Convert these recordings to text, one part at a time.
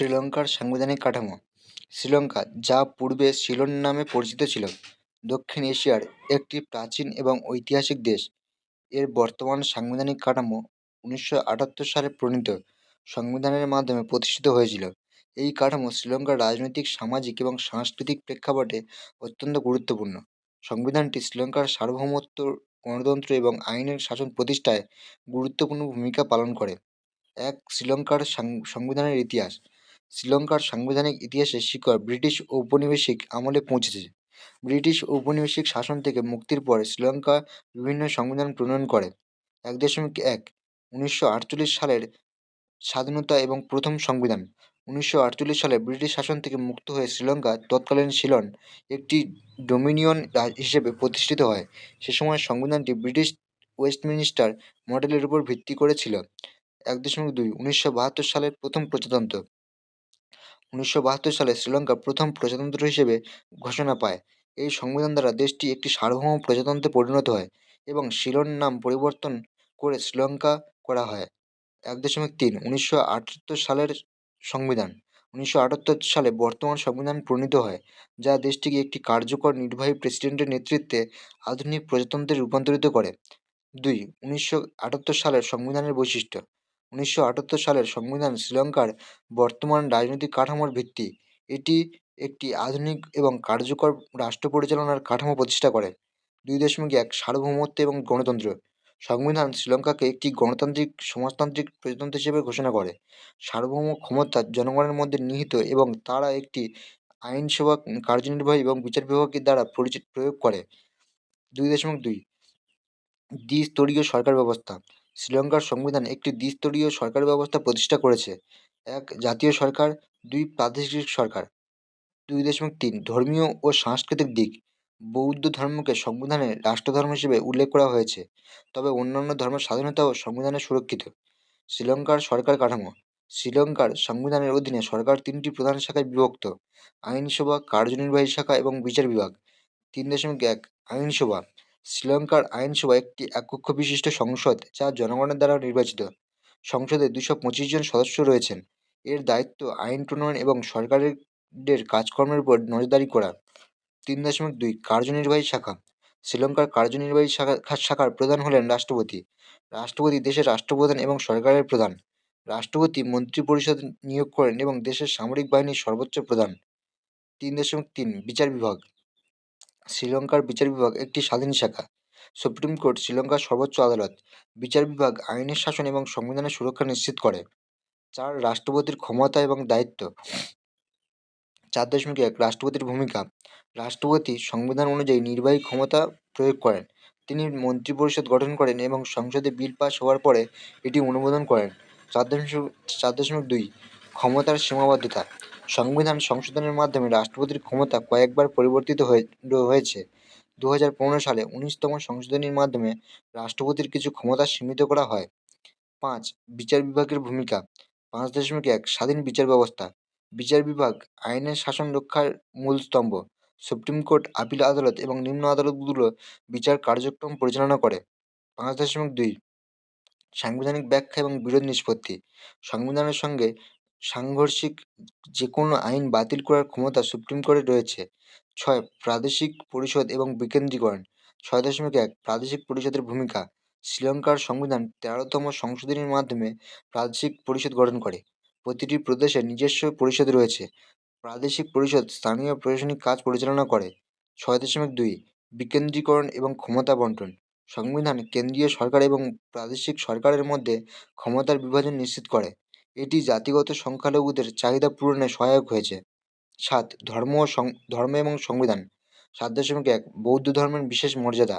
শ্রীলঙ্কার সাংবিধানিক কাঠামো। শ্রীলঙ্কা, যা পূর্বে সিলোন নামে পরিচিত ছিল, দক্ষিণ এশিয়ার একটি প্রাচীন এবং ঐতিহাসিক দেশ। এর বর্তমান সাংবিধানিক কাঠামো উনিশশো আটাত্তর সালে প্রণীত সংবিধানের মাধ্যমে প্রতিষ্ঠিত হয়েছিল। এই কাঠামো শ্রীলঙ্কার রাজনৈতিক, সামাজিক এবং সাংস্কৃতিক প্রেক্ষাপটে অত্যন্ত গুরুত্বপূর্ণ। সংবিধানটি শ্রীলঙ্কার সার্বভৌমত্ব, গণতন্ত্র এবং আইনের শাসন প্রতিষ্ঠায় গুরুত্বপূর্ণ ভূমিকা পালন করে। এক, শ্রীলঙ্কার সংবিধানের ইতিহাস। শ্রীলঙ্কার সাংবিধানিক ইতিহাসের শিকড় ব্রিটিশ ঔপনিবেশিক আমলে পৌঁছেছে। ব্রিটিশ ঔপনিবেশিক শাসন থেকে মুক্তির পর শ্রীলঙ্কা বিভিন্ন সংবিধান প্রণয়ন করে। এক দশমিক এক, উনিশশো সালের স্বাধীনতা এবং প্রথম সংবিধান। উনিশশো আটচল্লিশ সালে ব্রিটিশ শাসন থেকে মুক্ত হয়ে শ্রীলঙ্কা তৎকালীন সিলন একটি ডোমিনিয়ন হিসেবে প্রতিষ্ঠিত হয়। সে সময় সংবিধানটি ব্রিটিশ ওয়েস্টমিনিস্টার মডেলের উপর ভিত্তি করেছিল এক দশমিক দুই, উনিশশো সালের প্রথম প্রজাতন্ত্র। উনিশশো বাহাত্তর সালে শ্রীলঙ্কা প্রথম প্রজাতন্ত্র হিসেবে ঘোষণা পায়। এই সংবিধান দ্বারা দেশটি একটি সার্বভৌম প্রজাতন্ত্রে পরিণত হয় এবং সিলন নাম পরিবর্তন করে শ্রীলঙ্কা করা হয়। এক দশমিক তিন, উনিশশো সালের সংবিধান। উনিশশো আটাত্তর সালে বর্তমান সংবিধান প্রণীত হয়, যা দেশটিকে একটি কার্যকর নির্বাহী প্রেসিডেন্টের নেতৃত্বে আধুনিক প্রজাতন্ত্রে রূপান্তরিত করে। দুই, উনিশশো সালের সংবিধানের বৈশিষ্ট্য। উনিশশো আটাত্তর সালের সংবিধান শ্রীলঙ্কার বর্তমান রাজনৈতিক কাঠামোর ভিত্তি। এটি একটি আধুনিক এবং কার্যকর রাষ্ট্র পরিচালনার কাঠামো প্রতিষ্ঠা করে। দুই দশমিক এক সার্বভৌমত্ব এবং গণতন্ত্র। সংবিধান শ্রীলঙ্কাকে একটি গণতান্ত্রিক, সমাজতান্ত্রিক প্রজাতন্ত্র হিসেবে ঘোষণা করে। সার্বভৌম ক্ষমতা জনগণের মধ্যে নিহিত এবং তারা একটি আইনসভা কার্যনির্বাহী এবং বিচার বিভাগের দ্বারা পরিচিত প্রয়োগ করে। দুই দশমিক দুই দ্বিস্তরীয় সরকার ব্যবস্থা। শ্রীলঙ্কার সংবিধান একটি দ্বিস্তরীয় সরকার ব্যবস্থা প্রতিষ্ঠা করেছে। এক, জাতীয় সরকার, দুই, প্রাদেশিক সরকার। দুই দশমিক তিন, ধর্মীয় ও সাংস্কৃতিক দিক। বৌদ্ধ ধর্মকে সংবিধানে রাষ্ট্রধর্ম হিসেবে উল্লেখ করা হয়েছে, তবে অন্যান্য ধর্মের স্বাধীনতাও সংবিধানে সুরক্ষিত। শ্রীলঙ্কার সরকার কাঠামো। শ্রীলঙ্কার সংবিধানের অধীনে সরকার তিনটি প্রধান শাখায় বিভক্ত। আইনসভা, কার্যনির্বাহী শাখা এবং বিচার বিভাগ। তিন দশমিক এক, আইনসভা। শ্রীলঙ্কার আইনসভা একটি এককক্ষ বিশিষ্ট সংসদ যা জনগণের দ্বারা নির্বাচিত। সংসদে দুশো পঁচিশ জন সদস্য রয়েছেন। এর দায়িত্ব আইন প্রণয়ন এবং সরকারের কাজকর্মের উপর নজরদারি করা। তিন দশমিক দুই কার্যনির্বাহী শাখা। শ্রীলঙ্কার কার্যনির্বাহী শাখা, শাখার প্রধান হলেন রাষ্ট্রপতি। রাষ্ট্রপতি দেশের রাষ্ট্রপ্রধান এবং সরকারের প্রধান। রাষ্ট্রপতি মন্ত্রিপরিষদ নিয়োগ করেন এবং দেশের সামরিক বাহিনীর সর্বোচ্চ প্রধান। তিন দশমিক তিন বিচার বিভাগ। শ্রীলঙ্কার বিচার বিভাগ একটি স্বাধীন শাখা। সুপ্রিম কোর্ট শ্রীলঙ্কার সর্বোচ্চ আদালত বিচার বিভাগ আইনের শাসন এবং সংবিধানের সুরক্ষা নিশ্চিত করে। চার, রাষ্ট্রপতির ক্ষমতা এবং দায়িত্ব। চার দশমিক এক, রাষ্ট্রপতির ভূমিকা। রাষ্ট্রপতি সংবিধান অনুযায়ী নির্বাহী ক্ষমতা প্রয়োগ করেন। তিনি মন্ত্রিপরিষদ গঠন করেন এবং সংসদে বিল পাস হওয়ার পরে এটি অনুমোদন করেন। চার দশমিক চার দশমিক দুই, ক্ষমতার সীমাবদ্ধতা। সংবিধান সংশোধনের মাধ্যমে রাষ্ট্রপতির ক্ষমতা কয়েকবার পরিবর্তিত হয়েছে। দু হাজার পনেরো সালে উনিশতম সংশোধনীর মাধ্যমে রাষ্ট্রপতির কিছু ক্ষমতা সীমিত করা হয়। পাঁচ, বিচার বিভাগের ভূমিকা। পাঁচ দশমিক এক, স্বাধীন বিচার ব্যবস্থা। বিচার বিভাগ আইনের শাসন রক্ষার মূল স্তম্ভ। সুপ্রিম কোর্ট আপিল আদালত এবং নিম্ন আদালতগুলো বিচার কার্যক্রম পরিচালনা করে। পাঁচ দশমিক দুই, সাংবিধানিক ব্যাখ্যা এবং বিরোধ নিষ্পত্তি। সংবিধানের সঙ্গে সাংঘর্ষিক যে কোনো আইন বাতিল করার ক্ষমতা সুপ্রিম কোর্টে রয়েছে। ছয়, প্রাদেশিক পরিষদ এবং বিকেন্দ্রীকরণ। ছয় দশমিক এক, প্রাদেশিক পরিষদের ভূমিকা। শ্রীলঙ্কার সংবিধান তেরোতম সংশোধনীর মাধ্যমে প্রাদেশিক পরিষদ গঠন করে। প্রতিটি প্রদেশের নিজস্ব পরিষদ রয়েছে। প্রাদেশিক পরিষদ স্থানীয় প্রশাসনিক কাজ পরিচালনা করে। ছয় দশমিক দুই, বিকেন্দ্রীকরণ এবং ক্ষমতা বন্টন। সংবিধান কেন্দ্রীয় সরকার এবং প্রাদেশিক সরকারের মধ্যে ক্ষমতার বিভাজন নিশ্চিত করে। এটি জাতিগত সংখ্যালঘুদের চাহিদা পূরণে সহায়ক হয়েছে। সাত, ধর্ম ও ধর্ম এবং সংবিধান। সাত দশমিক এক, বৌদ্ধ ধর্মের বিশেষ মর্যাদা।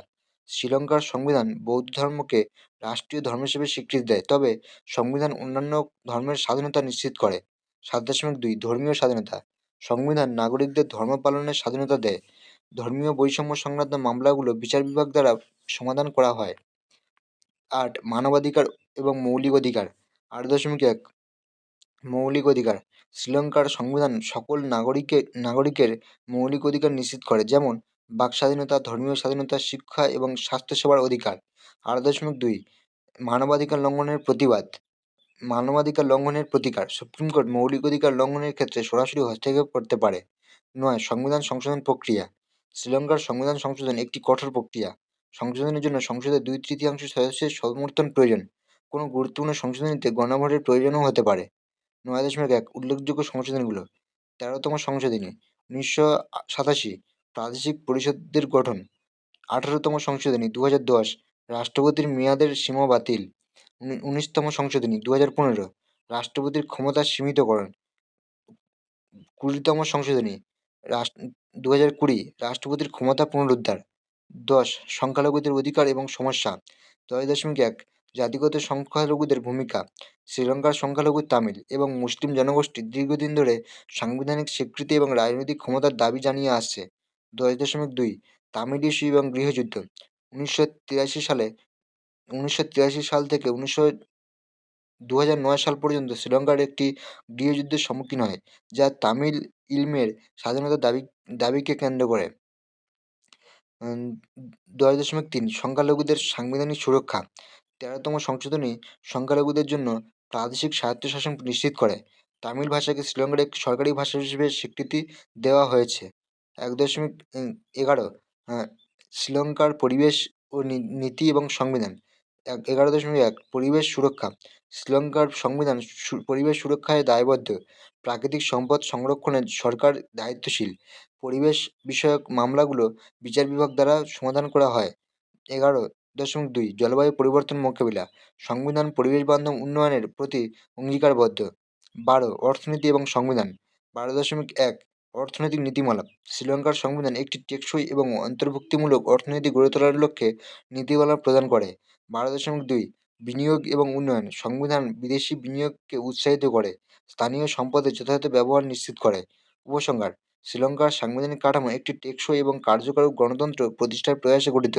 শ্রীলঙ্কার সংবিধান বৌদ্ধ ধর্মকে রাষ্ট্রীয় ধর্ম হিসেবে স্বীকৃতি দেয়, তবে সংবিধান অন্যান্য ধর্মের স্বাধীনতা নিশ্চিত করে। সাত দশমিক দুই, ধর্মীয় স্বাধীনতা। সংবিধান নাগরিকদের ধর্ম পালনের স্বাধীনতা দেয়। ধর্মীয় বৈষম্য সংক্রান্ত মামলাগুলো বিচার বিভাগ দ্বারা সমাধান করা হয়। আট, মানবাধিকার এবং মৌলিক অধিকার। আট দশমিক এক মৌলিক অধিকার। শ্রীলঙ্কার সংবিধান সকল নাগরিকের নাগরিকের মৌলিক অধিকার নিশ্চিত করে, যেমন বাক স্বাধীনতা, ধর্মীয় স্বাধীনতা, শিক্ষা এবং স্বাস্থ্যসেবার অধিকার। আট দশমিক দুই, মানবাধিকার লঙ্ঘনের প্রতিবাদ। মানবাধিকার লঙ্ঘনের প্রতিকার। সুপ্রিম কোর্ট মৌলিক অধিকার লঙ্ঘনের ক্ষেত্রে সরাসরি হস্তক্ষেপ করতে পারে। নয়, সংবিধান সংশোধন প্রক্রিয়া। শ্রীলঙ্কার সংবিধান সংশোধন একটি কঠোর প্রক্রিয়া। সংশোধনের জন্য সংসদের দুই তৃতীয়াংশ সদস্যের সমর্থন প্রয়োজন। কোনো গুরুত্বপূর্ণ সংশোধনীতে গণভোটের প্রয়োজনও হতে পারে। নয় দশমিক এক উল্লেখযোগ্য সংশোধনগুলো। তেরোতম সংশোধনী, উনিশশো সাতাশি, প্রাদেশিক পরিষদের গঠন। আঠারোতম সংশোধনী দু হাজার দশ, রাষ্ট্রপতির মেয়াদের সীমা বাতিল। উনিশতম সংশোধনী দু হাজার পনেরো, রাষ্ট্রপতির ক্ষমতা সীমিতকরণ। কুড়িতম সংশোধনী দু হাজার কুড়ি, রাষ্ট্রপতির ক্ষমতা পুনরুদ্ধার। দশ, সংখ্যালঘুদের অধিকার এবং সমস্যা। দশ দশমিক এক জাতিগত সংখ্যালঘুদের ভূমিকা, শ্রীলঙ্কার সংখ্যালঘু তামিল এবং মুসলিম জনগোষ্ঠী দীর্ঘদিন ধরে সাংবিধানিক স্বীকৃতি এবং রাজনৈতিক ক্ষমতার দাবি জানিয়ে আসছে। দশ দশমিক দুই, তামিল ইস্যু এবং গৃহযুদ্ধ। উনিশশো তিরাশি সালে, উনিশশো তিরাশি সাল থেকে উনিশশো দু সাল পর্যন্ত শ্রীলঙ্কার একটি গৃহযুদ্ধের সম্মুখীন হয়, যা তামিল ইলমের স্বাধীনতার দাবি, দাবিকে কেন্দ্র করে। দশ দশমিক তিন, সংখ্যালঘুদের সাংবিধানিক সুরক্ষা। তেরোতম সংশোধনী সংখ্যালঘুদের জন্য প্রাদেশিক স্বায়ত্তশাসন নিশ্চিত করে। তামিল ভাষাকে শ্রীলঙ্কার একটি সরকারি ভাষা হিসেবে স্বীকৃতি দেওয়া হয়েছে। এক দশমিক এগারো শ্রীলঙ্কার পরিবেশ ও নীতি এবং সংবিধান। এক, এগারো দশমিক এক, পরিবেশ সুরক্ষা। শ্রীলঙ্কার সংবিধান পরিবেশ সুরক্ষায় দায়বদ্ধ। প্রাকৃতিক সম্পদ সংরক্ষণে সরকার দায়িত্বশীল। পরিবেশ বিষয়ক মামলাগুলো বিচার বিভাগ দ্বারা সমাধান করা হয়। এগারো দশমিক দুই, জলবায়ু পরিবর্তন মোকাবিলা, সংবিধান, পরিবেশ বান্ধব উন্নয়নের প্রতি অঙ্গীকারবদ্ধ। বারো, অর্থনীতি এবং সংবিধান। বারো দশমিক এক, অর্থনৈতিক নীতিমালা। শ্রীলঙ্কার সংবিধান একটি টেকসই এবং অন্তর্ভুক্তিমূলক অর্থনীতি গড়ে তোলার লক্ষ্যে নীতিমালা প্রদান করে। বারো দশমিক দুই, বিনিয়োগ এবং উন্নয়ন। সংবিধান বিদেশি বিনিয়োগকে উৎসাহিত করে, স্থানীয় সম্পদের যথাযথ ব্যবহার নিশ্চিত করে। উপসংহার শ্রীলঙ্কার সাংবিধানিক কাঠামো একটি টেকসই এবং কার্যকর গণতন্ত্র প্রতিষ্ঠার প্রয়াসে গঠিত।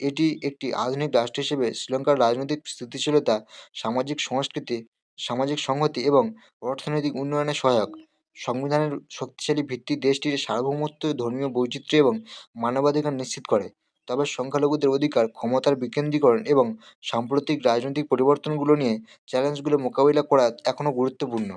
এটি একটি আধুনিক রাষ্ট্র হিসেবে শ্রীলঙ্কার রাজনৈতিক স্থিতিশীলতা, সামাজিক সংস্কৃতি, সামাজিক সংহতি এবং অর্থনৈতিক উন্নয়নে সহায়ক। সংবিধানের শক্তিশালী ভিত্তি দেশটির সার্বভৌমত্ব, ধর্মীয় বৈচিত্র্য এবং মানবাধিকার নিশ্চিত করে। তবে সংখ্যালঘুদের অধিকার, ক্ষমতার বিকেন্দ্রীকরণ এবং সাম্প্রতিক রাজনৈতিক পরিবর্তনগুলো নিয়ে চ্যালেঞ্জগুলো মোকাবিলা করা এখনও গুরুত্বপূর্ণ।